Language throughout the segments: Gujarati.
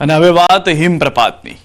અને હવે વાત હિમપ્રપાતની.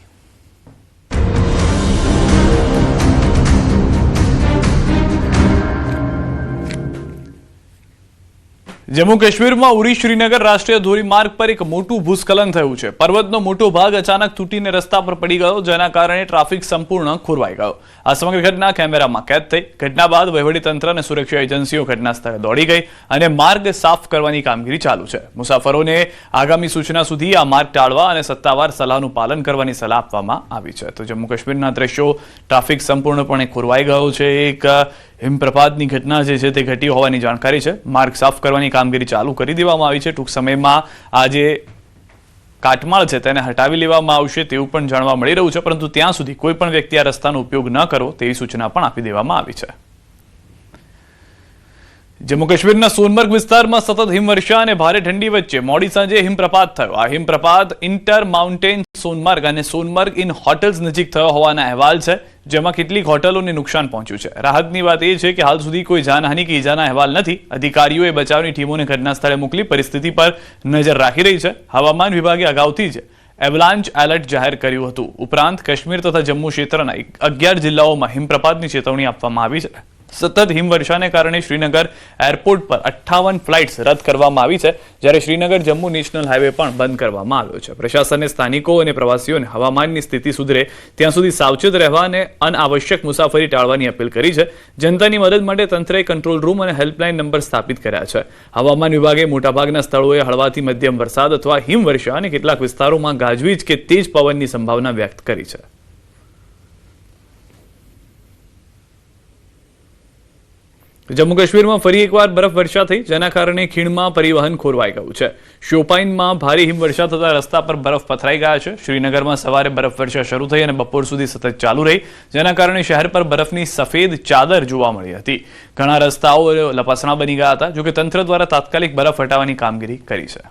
જમ્મુ કાશ્મીરમાં ઉરી શ્રીનગર રાષ્ટ્રીય ધોરીમાર્ગ પર એક મોટું ભૂસ્ખલન થયું છે. પર્વતનો મોટો ભાગ અચાનક તૂટીને રસ્તા પર પડી ગયો, જેના કારણે ટ્રાફિક સંપૂર્ણ ખોરવાઈ ગયો. આ સમગ્ર ઘટના કેમેરામાં કેદ થઈ. ઘટના બાદ વહીવટીતંત્ર અને સુરક્ષા એજન્સીઓ ઘટના સ્થળે દોડી ગઈ અને માર્ગ સાફ કરવાની કામગીરી ચાલુ છે. મુસાફરોને આગામી સૂચના સુધી આ માર્ગ ટાળવા અને સત્તાવાર સલાહનું પાલન કરવાની સલાહ આપવામાં આવી છે. તો જમ્મુ કાશ્મીરના દ્રશ્યો, ટ્રાફિક સંપૂર્ણપણે ખોરવાઈ ગયો છે. એક હિમપ્રપાતની ઘટના જે છે તે ઘટી હોવાની જાણકારી છે. માર્ગ સાફ કરવાની કામગીરી ચાલુ કરી દેવામાં આવી છે. ટૂંક સમયમાં આ જે કાટમાળ છે તેને હટાવી લેવામાં આવશે તેવું પણ જાણવા મળી રહ્યું છે. પરંતુ ત્યાં સુધી કોઈ પણ વ્યક્તિ આ રસ્તાનો ઉપયોગ ન કરો તેવી સૂચના પણ આપી દેવામાં આવી છે. જમ્મુ કાશ્મીરના સોનમર્ગ વિસ્તારમાં સતત હિમવર્ષા અને ભારે ઠંડી વચ્ચે મોડી સાંજે હિમપ્રપાત થયો. આ હિમપ્રપાત ઇન્ટર માઉન્ટેન સોનમર્ગ અને સોનમર્ગ ઇન હોટલ્સ નજીક થયો હોવાના અહેવાલ છે, જેમાં કેટલીક હોટલોને નુકસાન પહોંચ્યું છે. રાહતની વાત એ છે કે હાલ સુધી કોઈ જાનહાની કે ઈજાના અહેવાલ નથી. અધિકારીઓએ બચાવની ટીમોને ઘટના સ્થળે મોકલી પરિસ્થિતિ પર નજર રાખી રહી છે. હવામાન વિભાગે અગાઉથી જ એવલાન્ચ એલર્ટ જાહેર કર્યું હતું. ઉપરાંત કાશ્મીર તથા જમ્મુ ક્ષેત્રના અગિયાર જિલ્લાઓમાં હિમપ્રપાતની ચેતવણી આપવામાં આવી છે. સતત હિમવર્ષાને કારણે શ્રીનગર એરપોર્ટ પર અઠ્ઠાવન ફ્લાઇટ્સ રદ કરવામાં આવી છે, જ્યારે શ્રીનગર જમ્મુ નેશનલ હાઈવે પણ બંધ કરવામાં આવ્યો છે. પ્રશાસને સ્થાનિકો અને પ્રવાસીઓને હવામાનની સ્થિતિ સુધરે ત્યાં સુધી સાવચેત રહેવા અને અનાવશ્યક મુસાફરી ટાળવાની અપીલ કરી છે. જનતાની મદદ માટે તંત્રએ કંટ્રોલ રૂમ અને હેલ્પલાઇન નંબર સ્થાપિત કર્યા છે. હવામાન વિભાગે મોટાભાગના સ્થળોએ હળવાથી મધ્યમ વરસાદ અથવા હિમવર્ષા અને કેટલાક વિસ્તારોમાં ગાજવીજ કે તેજ પવનની સંભાવના વ્યક્ત કરી છે. જમ્મુ કાશ્મીરમાં ફરી એકવાર બરફ વર્ષા થઈ, જેના કારણે ખીણમાં પરિવહન ખોરવાઈ ગયું છે. શોપાઈનમાં ભારે હિમવર્ષા થતા રસ્તા પર બરફ પથરાઈ ગયા છે. શ્રીનગરમાં સવારે બરફવર્ષા શરૂ થઈ અને બપોર સુધી સતત ચાલુ રહી, જેના કારણે શહેર પર બરફની સફેદ ચાદર જોવા મળી હતી. ઘણા રસ્તાઓ લપસણા બની ગયા હતા, જોકે તંત્ર દ્વારા તાત્કાલિક બરફ હટાવવાની કામગીરી કરી છે.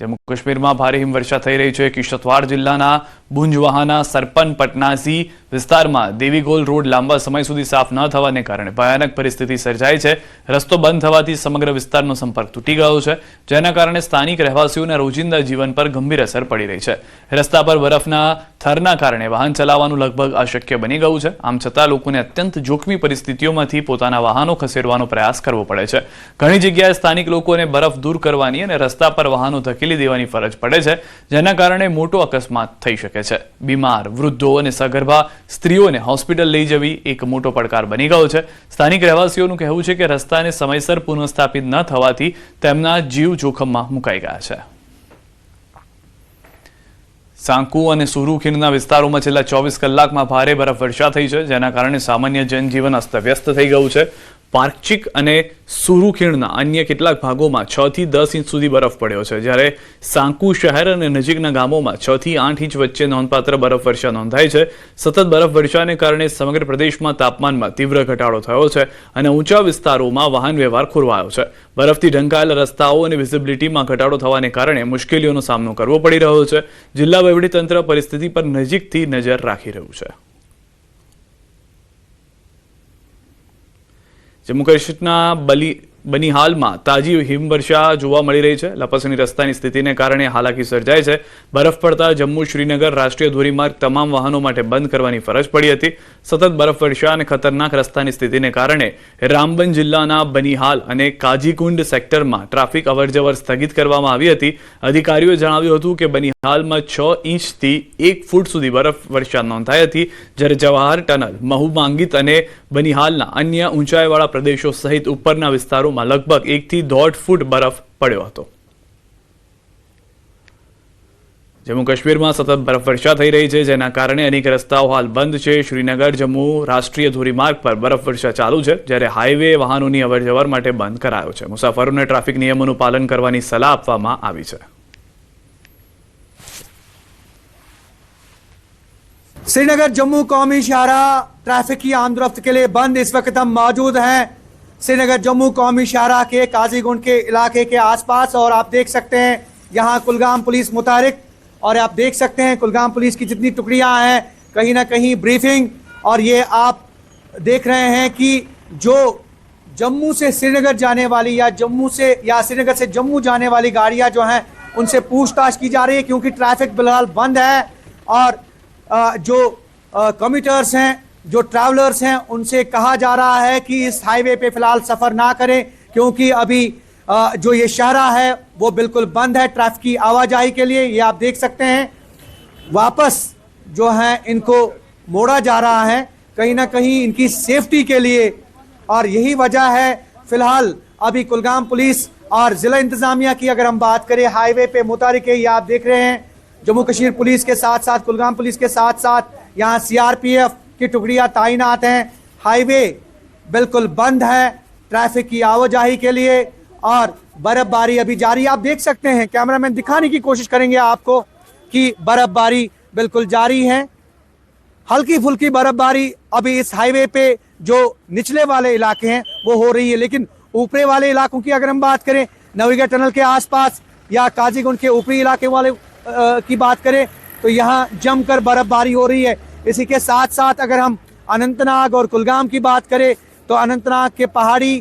જમ્મુ કાશ્મીરમાં ભારે હિમવર્ષા થઈ રહી છે. કિશ્તવાડ જિલ્લાના બુંજવાહાના સરપન પટનાસી વિસ્તારમાં દેવીગોલ રોડ લાંબા સમય સુધી સાફ ન થવાને કારણે ભયાનક પરિસ્થિતિ સર્જાઈ છે. રસ્તો બંધ થવાથી સમગ્ર વિસ્તારનો સંપર્ક તૂટી ગયો છે, જેના કારણે સ્થાનિક રહેવાસીઓના રોજિંદા જીવન પર ગંભીર અસર પડી રહી છે. રસ્તા પર બરફના થરના કારણે વાહન ચલાવવાનું લગભગ અશક્ય બની ગયું છે. આમ છતાં લોકોને અત્યંત જોખમી પરિસ્થિતિઓમાંથી પોતાના વાહનો ખસેડવાનો પ્રયાસ કરવો પડે છે. ઘણી જગ્યાએ સ્થાનિક લોકોને બરફ દૂર કરવાની અને રસ્તા પર વાહનો ધકેલી દેવાની ફરજ પડે છે, જેના કારણે મોટો અકસ્માત થઈ શકે છે. બીમાર, વૃદ્ધો અને સગર્ભા સ્ત્રીઓને હોસ્પિટલ લઈ જવી એક મોટો પડકાર બની ગયો છે. સ્થાનિક રહેવાસીઓનું કહેવું છે કે રસ્તાને સમયસર પુનઃસ્થાપિત ન થવાથી તેમના જીવ જોખમમાં મુકાઈ ગયા છે. સાંકુ અને સુરુ ખીણના વિસ્તારોમાં છેલ્લા ચોવીસ કલાકમાં ભારે બરફ વર્ષા થઈ છે, જેના કારણે સામાન્ય જનજીવન અસ્તવ્યસ્ત થઈ ગયું છે. પાર્કચીક અને સુરુ ખીણના અન્ય કેટલાક ભાગોમાં છ થી દસ ઇંચ સુધી બરફ પડ્યો છે. જ્યારે સાંકુ શહેર અને નજીકના ગામોમાં છ થી આઠ ઇંચ વચ્ચે નોંધપાત્ર બરફ વર્ષા નોંધાઈ છે. સતત બરફવર્ષાને કારણે સમગ્ર પ્રદેશમાં તાપમાનમાં તીવ્ર ઘટાડો થયો છે અને ઊંચા વિસ્તારોમાં વાહન વ્યવહાર ખોરવાયો છે. બરફથી ઢંકાયેલા રસ્તાઓ અને વિઝિબિલિટીમાં ઘટાડો થવાને કારણે મુશ્કેલીઓનો સામનો કરવો પડી રહ્યો છે. જિલ્લા વહીવટીતંત્ર પરિસ્થિતિ પર નજીકથી નજર રાખી રહ્યું છે. જમ્મુ કાશ્મીરના બલી બનિહાલમાં તાજી હિમવર્ષા જોવા મળી રહી છે. લપસણી રસ્તાની સ્થિતિને કારણે હાલાકી સર્જાય છે. બરફ પડતા જમ્મુ શ્રીનગર રાષ્ટ્રીય ધોરીમાર્ગ તમામ વાહનો માટે બંધ કરવાની ફરજ પડી હતી. સતત બરફ વર્ષા અને ખતરનાક રસ્તાની સ્થિતિને કારણે રામબન જિલ્લાના બનિહાલ અને કાજીકુંડ સેક્ટરમાં ટ્રાફિક અવરજવર સ્થગિત કરવામાં આવી હતી. અધિકારીઓએ જણાવ્યું હતું કે બનિહાલમાં છ ઇંચથી એક ફૂટ સુધી બરફ વર્ષા નોંધાઈ હતી. જ્યારે જવાહર ટનલ, મહુમાંગિત અને બનિહાલના અન્ય ઊંચાઈવાળા પ્રદેશો સહિત ઉપરના વિસ્તારોમાં લગભગ એકથી દોઢ ફૂટ બરફ પડ્યો હતો જમ્મુ કાશ્મીરમાં સતત બરફવર્ષા થઈ રહી છે જેના કારણે અનેક રસ્તાઓ હાલ બંધ છે શ્રીનગર જમ્મુ રાષ્ટ્રીય ધોરીમાર્ગ પર બરફવર્ષા ચાલુ છે જ્યારે હાઈવે વાહનોની અવરજવર માટે બંધ કરાયો છે મુસાફરોને ટ્રાફિક નિયમોનું પાલન કરવાની સલાહ આપવામાં આવી છે श्रीनगर जम्मू कौमी शाहरा ट्रैफिक की आमदरफ्त के लिए बंद इस वक्त हम मौजूद हैं श्रीनगर जम्मू कौमी शाहरा के काजीगुंड के इलाके के आसपास और आप देख सकते हैं यहाँ कुलगाम पुलिस मुतारिक और आप देख सकते हैं कुलगाम पुलिस की जितनी टुकड़ियाँ हैं, कहीं ना कहीं ब्रीफिंग और ये आप देख रहे हैं कि जो जम्मू से श्रीनगर जाने वाली या जम्मू से या श्रीनगर से जम्मू जाने वाली गाड़ियाँ जो हैं, उनसे पूछताछ की जा रही है क्योंकि ट्रैफ़िक फ़िलहाल बंद है और जो कम्यूटर्स हैं जो ट्रैवलर्स हैं, उनसे कहा जा रहा है कि इस हाईवे पे फ़िलहाल सफ़र ना करें, क्योंकि अभी जो ये शहरा है, वो बिल्कुल बंद है ट्रैफ़िक की आवाजाही के लिए। ये आप देख सकते हैं। वापस जो है, इनको मोड़ा जा रहा है। कहीं ना कहीं इनकी सेफ्टी के लिए। और यही वजह है, फ़िलहाल अभी कुलगाम पुलिस और जिला इंतजामिया की अगर हम बात करें हाईवे पे मुतारिक ये आप देख रहे हैं। जम्मू कश्मीर पुलिस के साथ साथ, कुलगाम पुलिस के साथ साथ, यहाँ सीआरपीएफ की टुकड़ियाँ तैनात हैं। हाईवे बिल्कुल बंद है ट्रैफ़िक की आवाजाही के लिए और बर्फबारी अभी जारी आप देख सकते हैं कैमरामैन दिखाने की कोशिश करेंगे आपको कि बर्फबारी बिल्कुल जारी है। हल्की फुल्की बर्फबारी अभी इस हाईवे पे जो निचले वाले इलाके हैं वो हो रही है। लेकिन ऊपरे वाले इलाकों की अगर हम बात करें नवीगढ़ टनल के आसपास या काजीगुंड के ऊपरी इलाके वाले अ, की बात करें तो यहाँ जमकर बर्फबारी हो रही है। इसी के साथ साथ अगर हम अनंतनाग और कुलगाम की बात करें तो अनंतनाग के पहाड़ी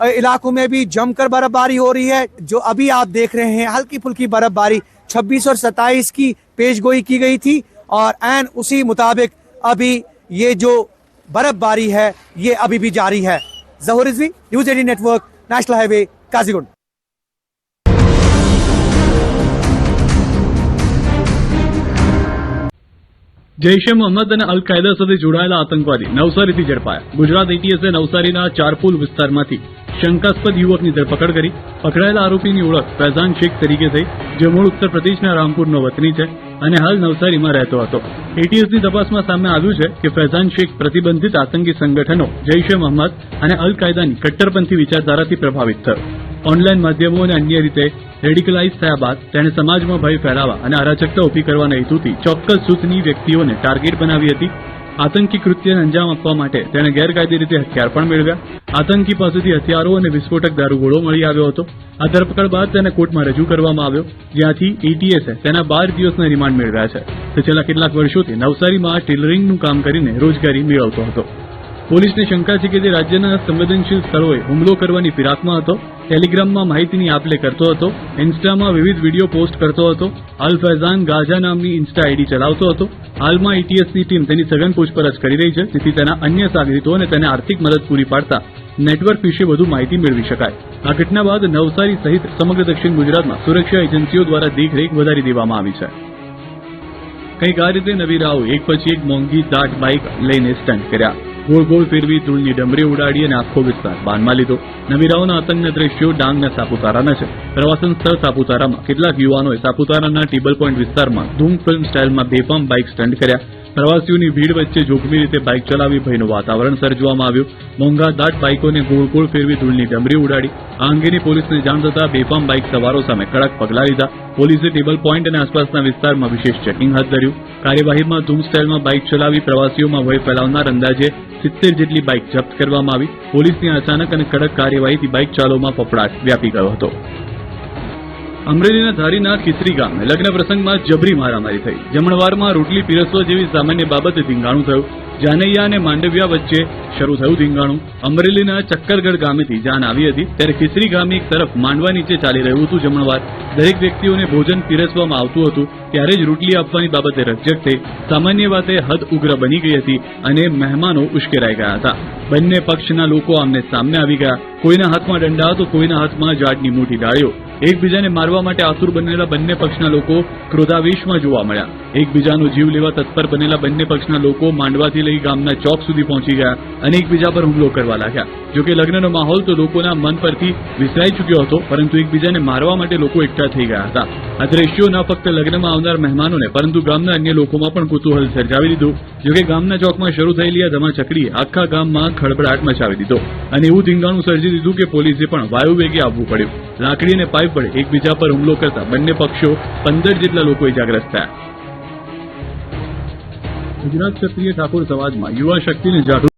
इलाकों में भी जमकर बर्फबारी हो रही है, जो अभी आप देख रहे हैं हल्की फुल्की बर्फबारी 26 और 27 की पेशगोई की गई थी, और एन उसी मुताबिक अभी ये जो बर्फबारी है, ये अभी भी जारी है। Zahoor Rizvi, news eighty network, national highway, Qazigund. Jaish e Mohammad અને અલ કાયદા સાથે જોડાયેલા આતંકવાદી નવસારીથી ઝડપાયા. ગુજરાત એટીએસે નવસારીના ચારપુલ વિસ્તારમાંથી શંકાસ્પદ યુવકની ધરપકડ કરી પકડાયેલા આરોપીની ઓળખ ફૈઝાન શેખ તરીકે થઈ, જે મૂળ ઉત્તર પ્રદેશના રામપુરનો વતની છે અને હાલ નવસારીમાં રહેતો હતો. એટીએસની તપાસમાં સામે આવ્યું છે કે ફૈઝાન શેખ પ્રતિબંધિત આતંકી સંગઠનો જૈશ એ મોહમ્મદ અને અલ કાયદાની કટ્ટરપંથી વિચારધારાથી પ્રભાવિત થયો. ઓનલાઈન માધ્યમો અને અન્ય રીતે રેડિકલાઇઝ થયા બાદ તેણે સમાજમાં ભય ફેલાવવા અને અરાજકતા ઊભી કરવાના હેતુથી ચોક્કસ જૂથની વ્યક્તિઓને ટાર્ગેટ બનાવી હતી. આતંકી કૃત્યને અંજામ આપવા માટે તેણે ગેરકાયદે રીતે હથિયાર પણ મેળવ્યા. આતંકી પાસેથી હથિયારો અને વિસ્ફોટક દારૂગોળો મળી આવ્યો હતો. આ ધરપકડ બાદ તેને કોર્ટમાં રજૂ કરવામાં આવ્યો, જ્યાંથી એટીએસે તેના બાર દિવસના રિમાન્ડ મેળવ્યા છે. તે છેલ્લા કેટલાક વર્ષોથી નવસારીમાં ટેલરિંગનું કામ કરીને રોજગારી મેળવતો હતો. પોલીસને શંકા છે કે તે રાજ્યના સંવેદનશીલ સ્થળોએ હુમલો કરવાની ફિરાકમાં હતો, ટેલિગ્રામમાં માહિતીની આપલે કરતો હતો, ઇન્સ્ટામાં વિવિધ વીડિયો પોસ્ટ કરતો હતો, અલ ફૈઝાન ગાઝા નામની ઇન્સ્ટા આઈડી ચલાવતો હતો. હાલમાં એટીએસની ટીમ તેની સઘન પૂછપરછ કરી રહી છે તેથી તેના અન્ય સાગરીતો અને તેને આર્થિક મદદ પૂરી પાડતા નેટવર્ક વિશે વધુ માહિતી મેળવી શકાય. આ ઘટના બાદ નવસારી સહિત સમગ્ર દક્ષિણ ગુજરાતમાં સુરક્ષા એજન્સીઓ દ્વારા દેખરેખ વધારી દેવામાં આવી છે. કંઈક આ રીતે નવી રાહો એક પછી એક મોંઘી દાટ બાઇક લઈને સ્ટન્ટ કર્યા. ગોળ ગોળ ફેરવી ધૂળની ડમરી ઉડાડી અને આખો વિસ્તાર બાનમાં લીધો. નવી રાહોના આતંકના દ્રશ્યો ડાંગના સાપુતારાના છે. પ્રવાસન સ્થળ સાપુતારામાં કેટલાક યુવાનોએ સાપુતારાના ટેબલ પોઈન્ટ વિસ્તારમાં ધૂમ ફિલ્મ સ્ટાઇલમાં બેફામ બાઇક સ્ટન્ટ કર્યા. પ્રવાસીઓની ભીડ વચ્ચે જોખમી રીતે બાઇક ચલાવી ભયનું વાતાવરણ સર્જવામાં આવ્યું. મોંઘા દાટ બાઇકોને ગોળગોળ ગોળ ફેરવી ધૂળની ડમરી ઉડાડી. આ અંગેની પોલીસને જાણ થતા બેફામ બાઇક સવારો સામે કડક પગલાં લીધા. પોલીસે ટેબલ પોઈન્ટ અને આસપાસના વિસ્તારમાં વિશેષ ચેકિંગ હાથ ધર્યું. કાર્યવાહીમાં ધૂમ સ્ટાઇલમાં બાઇક ચલાવી પ્રવાસીઓમાં ભય ફેલાવનાર અંદાજે સિત્તેર જેટલી બાઇક જપ્ત કરવામાં આવી. પોલીસની અચાનક અને કડક કાર્યવાહીથી બાઇક ચાલોમાં ફફડાટ વ્યાપી ગયો હતો. અમરેલીના ધારીના ખીસરી ગામે લગ્ન પ્રસંગમાં જબરી મારામારી થઈ. જમણવારમાં રોટલી પીરસવા જેવી સામાન્ય બાબતે ધીંગાણું થયું. જાનૈયા અને માંડવિયા વચ્ચે શરૂ થયું ધીંગાણું. અમરેલીના ચક્કરગઢ ગામેથી જાન આવી હતી. ત્યારે ખીસરી ગામે એક તરફ માંડવા નીચે ચાલી રહ્યું હતું જમણવાર. દરેક વ્યક્તિઓને ભોજન પીરસવામાં આવતું હતું. ત્યારે જ રોટલી આપવાની બાબતે રકઝક થઈ સામાન્ય વાતે હદ ઉગ્ર બની ગઈ હતી અને મહેમાનો ઉશ્કેરાઈ ગયા હતા. બંને પક્ષના લોકો આમને સામને આવી ગયા. કોઈના હાથમાં દંડા તો કોઈના હાથમાં જાડની મોટી ડાળીઓ. એકબીજાને મારવા માટે આતુર બનેલા બંને પક્ષના લોકો ક્રોધાવેશમાં જોવા મળ્યા. એકબીજાનો જીવ લેવા તત્પર બનેલા બંને પક્ષના લોકો માંડવાથી લઈ ગામના ચોક સુધી પહોંચી ગયા અને એકબીજા પર હુમલો કરવા લાગ્યા. જોકે લગ્નનો માહોલ તો લોકોના મન પરથી વિસરાઈ ચૂક્યો હતો, પરંતુ એકબીજાને મારવા માટે લોકો એકઠા થઈ ગયા હતા. આ દ્રશ્યો ન ફક્ત લગ્નમાં આવનાર મહેમાનોને, પરંતુ ગામના અન્ય લોકોમાં પણ કુતૂહલ સર્જાવી દીધું જોકે ગામના ચોકમાં શરૂ થયેલી આ ધમાચકડીએ આખા ગામમાં ખળભળાટ મચાવી દીધો. અને એવું ધીંગાણું સર્જી દીધું કે પોલીસે પણ વાયુવેગે આવવું પડ્યું. લાકડી અને પાઇપ વડે એકબીજા પર હુમલો કરતા બંને પક્ષો પંદર જેટલા લોકો ઇજાગ્રસ્ત થયા. ગુજરાત ક્ષત્રિય ઠાકોર સમાજમાં યુવા શક્તિને જાગૃત